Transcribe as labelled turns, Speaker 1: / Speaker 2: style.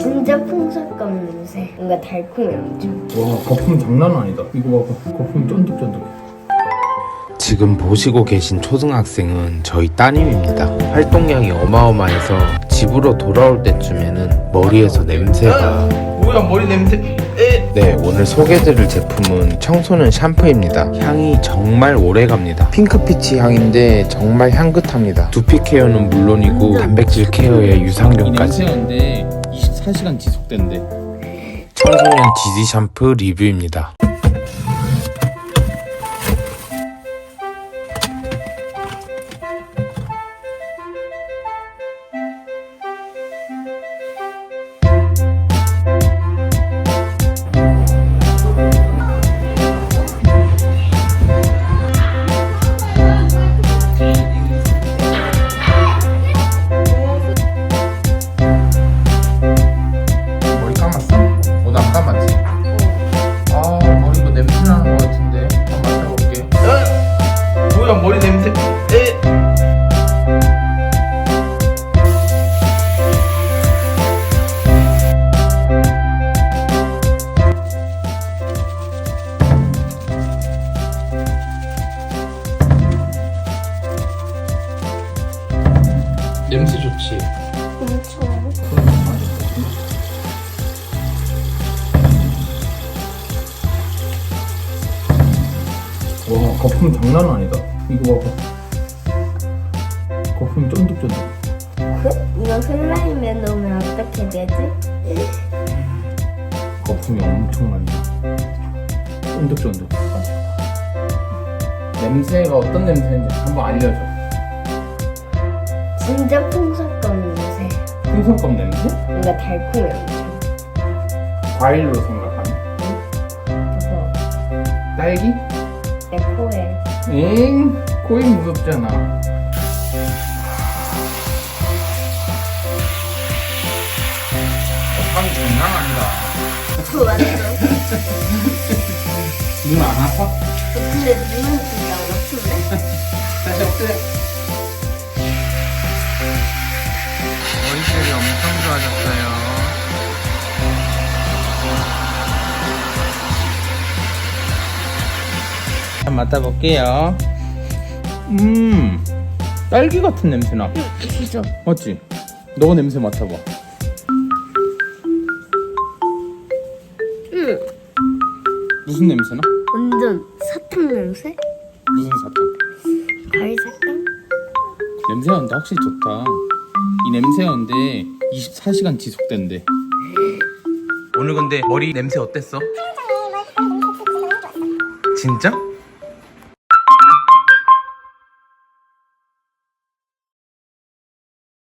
Speaker 1: 진짜 풍선껌 냄새. 뭔가 달콤해 엄청.
Speaker 2: 와 거품 장난 아니다 이거 봐봐 거품 쫀득쫀득
Speaker 3: 지금 보시고 계신 초등학생은 저희 따님입니다. 활동량이 어마어마해서 집으로 돌아올 때쯤에는 머리에서 냄새가
Speaker 2: 뭐야 머리 냄새 에
Speaker 3: 네, 오늘 소개드릴 제품은 청소년 샴푸입니다. 향이 정말 오래 갑니다. 핑크피치 향인데 정말 향긋합니다. 두피 케어는 물론이고 단백질 케어에
Speaker 2: 이
Speaker 3: 유산균까지.
Speaker 2: 냄새인데 24시간 지속된대
Speaker 3: 청소년 지지 샴푸 리뷰입니다.
Speaker 2: 좋지?
Speaker 1: 엄청.
Speaker 2: 와 거품 장난 아니다 이거 봐봐 거품 쫀득쫀득
Speaker 1: 그? 이거 슬라임에 넣으면 어떻게 되지?
Speaker 2: 거품이 엄청 많다 쫀득쫀득 냄새가 어떤 냄새인지 한번 알려줘
Speaker 1: 진짜 냄새.
Speaker 2: 풍선껌 냄새?
Speaker 1: 뭔가 달콤해 엄청.
Speaker 2: 과일로 생각하면
Speaker 1: 무서워.
Speaker 2: 딸기?
Speaker 1: 내 코에.
Speaker 2: 엥 코에 무섭잖아 향이 장난 아니다
Speaker 1: 그 완전.
Speaker 2: 눈안 아파?
Speaker 1: 근데 눈은 진짜 안 아픈데?
Speaker 2: 다시 엎드려 머리색이 엄청 좋아졌어요 한번 맡아볼게요 음 딸기 같은 냄새나
Speaker 1: 그죠?
Speaker 2: 맞지? 너가 냄새 맡아봐
Speaker 1: 응.
Speaker 2: 무슨 냄새 나?
Speaker 1: 완전 사탕 냄새?
Speaker 2: 무슨 사탕?
Speaker 1: 과일 사탕?
Speaker 2: 냄새가 근데 확실히 좋다 이 냄새가 근데 24시간 지속된대 오늘 근데 머리 냄새 어땠어? 진짜?